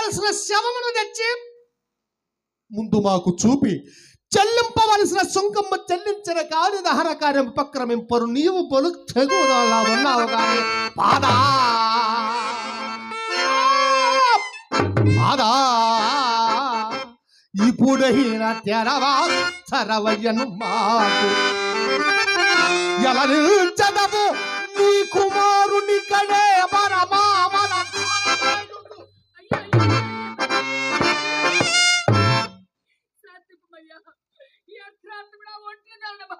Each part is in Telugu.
కావలసిన శవమును తెచ్చి ముందు మాకు చూపి చెల్లింపవలసిన సుంకమ్మ చెల్లించిన కాని దహన కార్యం ఉపక్రమింపరు. నీవు పలు తెగుదలా ఉన్నావు కానీ పాదా. పాదా. ఇప్పుడైన తెరవా తెరవయ్యను మాకు. ఎలా నిల్చదము?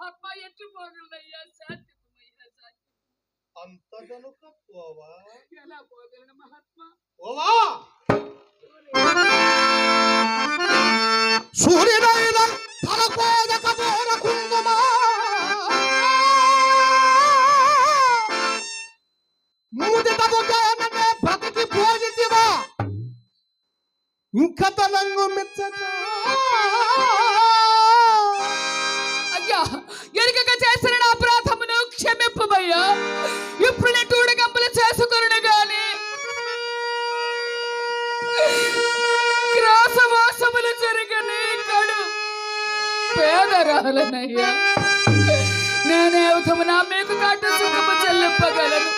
ఒంటిగా ఉన్న మహాత్మా ఎట్లు పోగలనయ్యా శాంతింపమయ్యా శాంతి అంతగనుక పోవా ఎలా పోగలను మహాత్మా పోవా సూర్యుడైన తలకోదక బోర కుంకుమా ముదితముగాననే బ్రతికి పోజితివా ఇంక తనంగు మెచ్చగా క్షమింపమయ్యా ఇప్పుడు నేను టూడగంపలు చేసుకొను గాని గ్రాసవాసములు జరగని కడు పేదరాలనయ్యా నేనే నా మీకు కాటు సుఖము చెల్లింపగలను.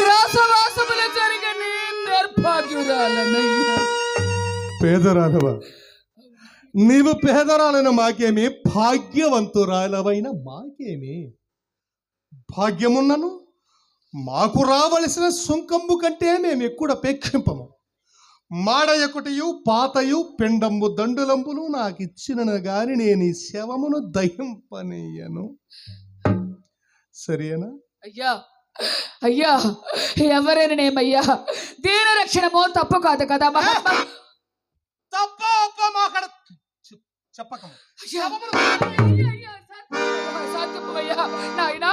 గ్రాసవాసములు జరగని నిర్భాగ్యురాలనయ్యా. పేదరాలవా నీవు పేదరాలైన మాకేమి భాగ్యవంతురాలవైన మాకేమి? భాగ్యమున్నను మాకు రావలసిన సుంకమ్ము కంటే మేము ఎక్కువ పెక్కింపము మాడయొకటియు పాతయు పిండంబు దండులంబులు నాకు ఇచ్చిన గాని నేను ఈ శవమును దహింపనీయను సరేనా అయ్యా అయ్యా ఎవరైనానేమయ్యా దీన రక్షణమో తప్పు కాదు కదా మహాత్మా తప్ప ఒప్ప మాకడ చెప్పకము నాయనా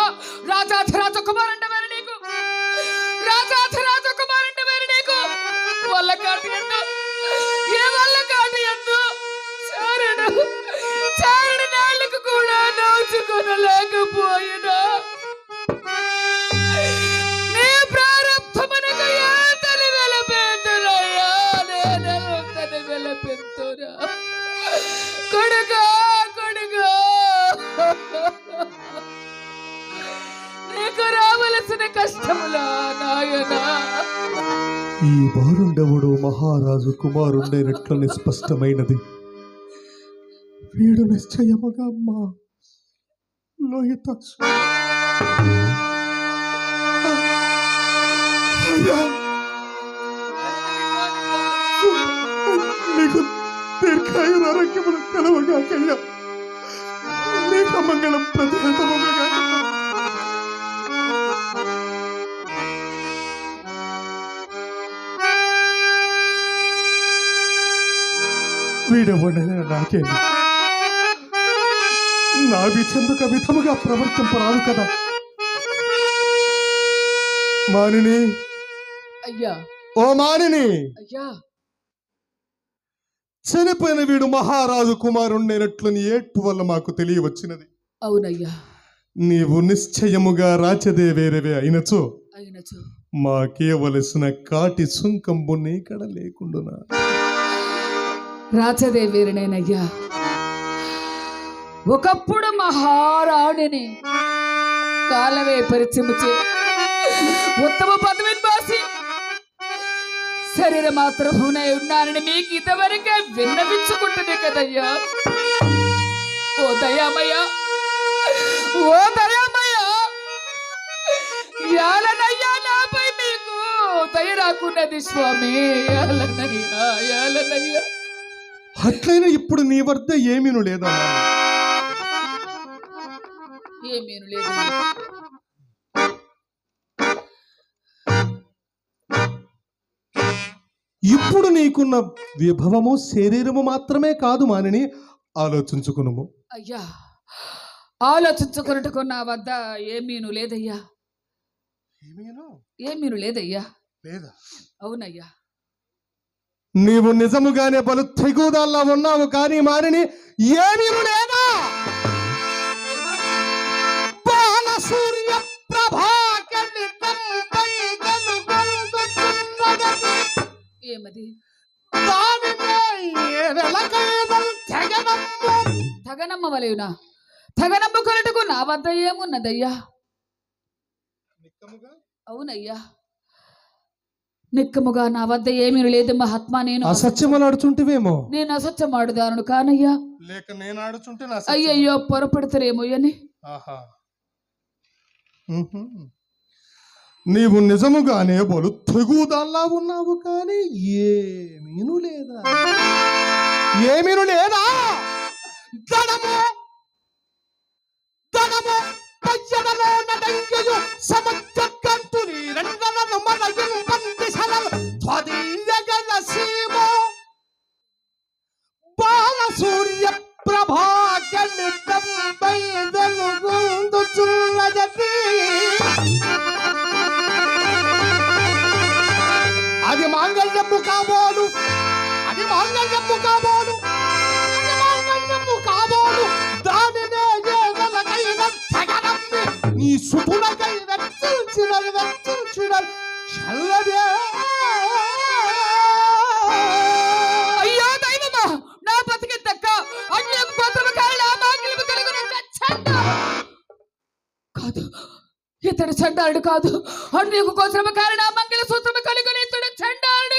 రాజాధిరాజ కుమారుండ వేరు నీకు? రాజాధిరాజ కుమారుండ వేరు నీకు? వల్ల కాటి ఎందు. ఏ వల్ల కాటి ఎందు? చారుడు. చారుడు నాళ్ళకు కూడా నోచుకొనలేకపోయినా బారుండవుడు మహారాజు కుమారుండైనట్లని స్పష్టమైనది వీడు నిశ్చయముగా అమ్మా లోహిత నీకు దీర్ఘాయురారోగ్యములు కలవగాకయ్యా. నీకు మంగళం ప్రతిహతముగా నా విధముగా ప్రవర్తింపరాదు కదా. మానిని. అయ్యా. ఓ మానిని. అయ్యా. చనిపోయిన వీడు మహారాజు కుమారుండైనట్లని ఏట్టు వల్ల మాకు తెలియవచ్చినది. అవునయ్యా. నీవు నిశ్చయముగా రాచదేవేరవే అయినచో. అయినచో. మాకేవలసిన కాటి సుంకంబు నీకడ లేకుండునా? రాచదేవీరునేనయ్యా ఒకప్పుడు మహారాణిని కాలవే పరిచయముచే ఉత్తమ పదవిని బాసి శరీర మాత్రమునే ఉన్నానని మీకు ఇంతవరకే విన్నవించుకుంటుంది కదయ్యా. ఓ దయామయ్య ఓ దయామయ్య యాలనయ్యా నాపై మీకు దయ రాకున్నది స్వామి యాలనయ్యా యాలనయ్యా. అట్లయినా ఇప్పుడు నీ వద్ద ఏమీను లేదా? ఏమీను లేదు ఇప్పుడు నీకున్న విభవము శరీరము మాత్రమే కాదు మానిని ఆలోచించుకునుము. అయ్యా ఆలోచించుకున్నట్టుకు నా వద్ద ఏమీను లేదయ్యా. ఏమీను లేదయ్యా. లేదా? అవునయ్యా. నీవు నిజముగానే పలు తెగుదల్లా ఉన్నావు కానీ మానిని ఏమీను లేదా సూర్య. ఏమది? తెగనమ్ము. వలయునా తగనమ్మ కొరటకు నా వద్ద ఏమున్నదయ్యా? అవునయ్యా. నిక్కముగా నా వద్ద ఏమీ లేదు మహాత్మా నేను అసత్యములాడుచుంటివేమో నేను అసత్యమాడుదాను కానయ్యా. లేక నేను ఆడుచుంటే నా అయ్యయ్యో పొరపడతారేమో అని ఆహా. నీవు నిజముగానే బలు తెగుదాల్లా ఉన్నావు కానీ ఏమీను లేదా? ఏమీను లేదా? దడము దడము పయ్యడలో నడంగయు సముద్రకంతుని రెండలను మనయుం చండాలుడు కాదు. అన్యకు కోసము కారణ మంగళ సూత్రము కలుగును ఇతడు చండాలుడు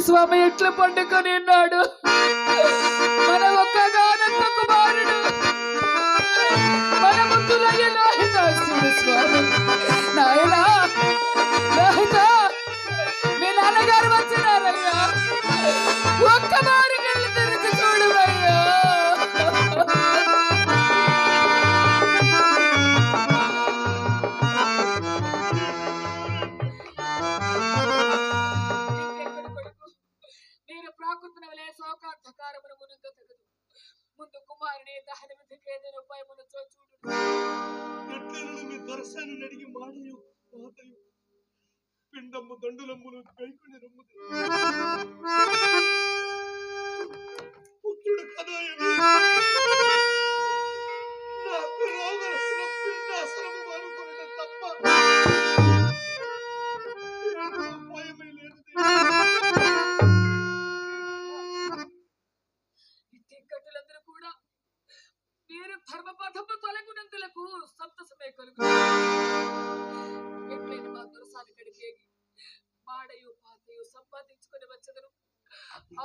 స్వామి ఎట్లా పండుకొని ఉన్నాడు? దండలమ్ము దండలమ్ములు కైకొని రమ్ము. పుత్రుడు కదాయని నాకు రావలసిన అనుకున్న తప్ప ఉపాయమే లేదు కూడా మీరు ధర్మపథము తొలగునందులకు సంతసమే కలుగు సంపాదించుకొని వచ్చదను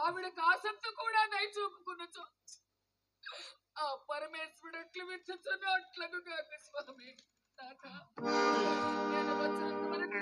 ఆవిడ కాసంతో కూడా దయ చూపుకున్నచో. ఆ పరమేశ్వరుడు ఎట్లు విచ్చుచున్న అట్లకు కాక స్వామి. నాథ నేను వచ్చినంత వరకు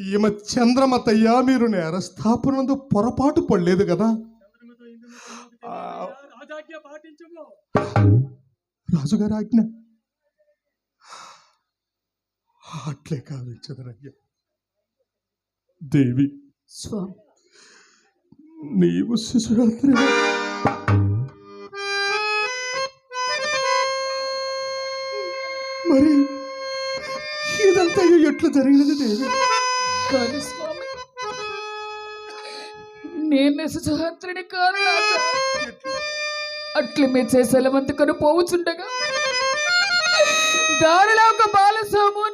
ఈమె చంద్రమతయ్యా మీరు నేరస్థాపనందు పొరపాటు పడలేదు కదా. రాజుగారి ఆజ్ఞ. అట్లే కావించదరయ్యా దేవి. స్వామి. నీవు శిశురాత్రి. మరి ఇదంతా ఎట్లా జరిగినది దేవి? కానీ స్వామి. నేను సుహంత్రుని కాను మీ అట్లు మీ కను పోవుచుండగా దారిలో ఒక బాలస్వాము